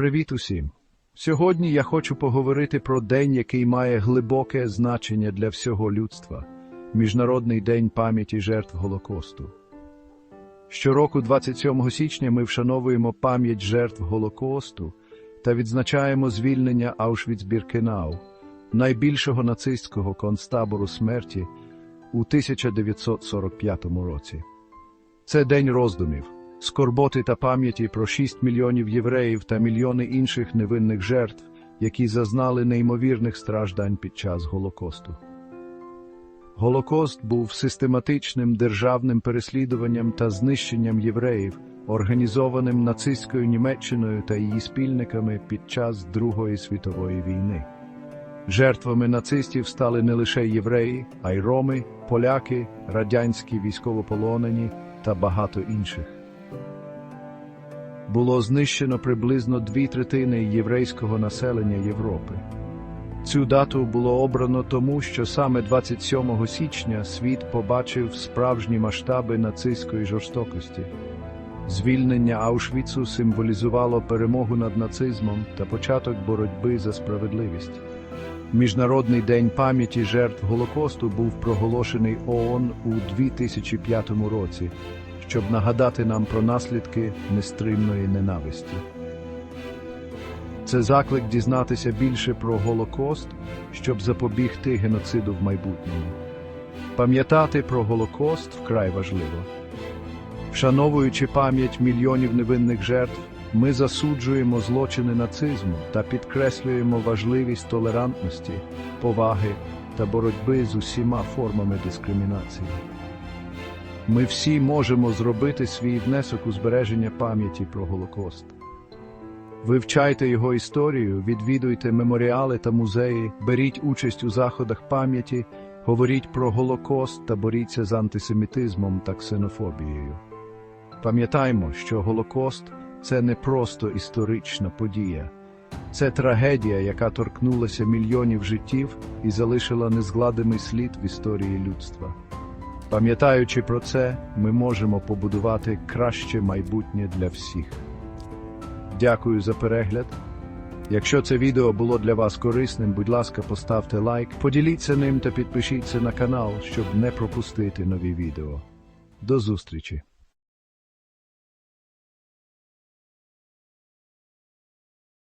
Привіт усім! Сьогодні я хочу поговорити про день, який має глибоке значення для всього людства Міжнародний день пам'яті жертв Голокосту. Щороку, 27 січня, ми вшановуємо пам'ять жертв Голокосту та відзначаємо звільнення Аушвіц-Біркенау, найбільшого нацистського концтабору смерті у 1945 році. Це день роздумів, скорботи та пам'яті про 6 мільйонів євреїв та мільйони інших невинних жертв, які зазнали неймовірних страждань під час Голокосту. Голокост був систематичним державним переслідуванням та знищенням євреїв, організованим нацистською Німеччиною та її спільниками під час Другої світової війни. Жертвами нацистів стали не лише євреї, а й роми, поляки, радянські військовополонені та багато інших. Було знищено приблизно дві третини єврейського населення Європи. Цю дату було обрано тому, що саме 27 січня світ побачив справжні масштаби нацистської жорстокості. Звільнення Аушвіцу символізувало перемогу над нацизмом та початок боротьби за справедливість. Міжнародний день пам'яті жертв Голокосту був проголошений ООН у 2005 році, щоб нагадати нам про наслідки нестримної ненависті. Це заклик дізнатися більше про Голокост, щоб запобігти геноциду в майбутньому. Пам'ятати про Голокост вкрай важливо. Вшановуючи пам'ять мільйонів невинних жертв, ми засуджуємо злочини нацизму та підкреслюємо важливість толерантності, поваги та боротьби з усіма формами дискримінації. Ми всі можемо зробити свій внесок у збереження пам'яті про Голокост. Вивчайте його історію, відвідуйте меморіали та музеї, беріть участь у заходах пам'яті, говоріть про Голокост та боріться з антисемітизмом та ксенофобією. Пам'ятаймо, що Голокост це не просто історична подія, це трагедія, яка торкнулася мільйонів життів і залишила незгладимий слід в історії людства. Пам'ятаючи про це, ми можемо побудувати краще майбутнє для всіх. Дякую за перегляд. Якщо це відео було для вас корисним, будь ласка, поставте лайк, поділіться ним та підпишіться на канал, щоб не пропустити нові відео. До зустрічі!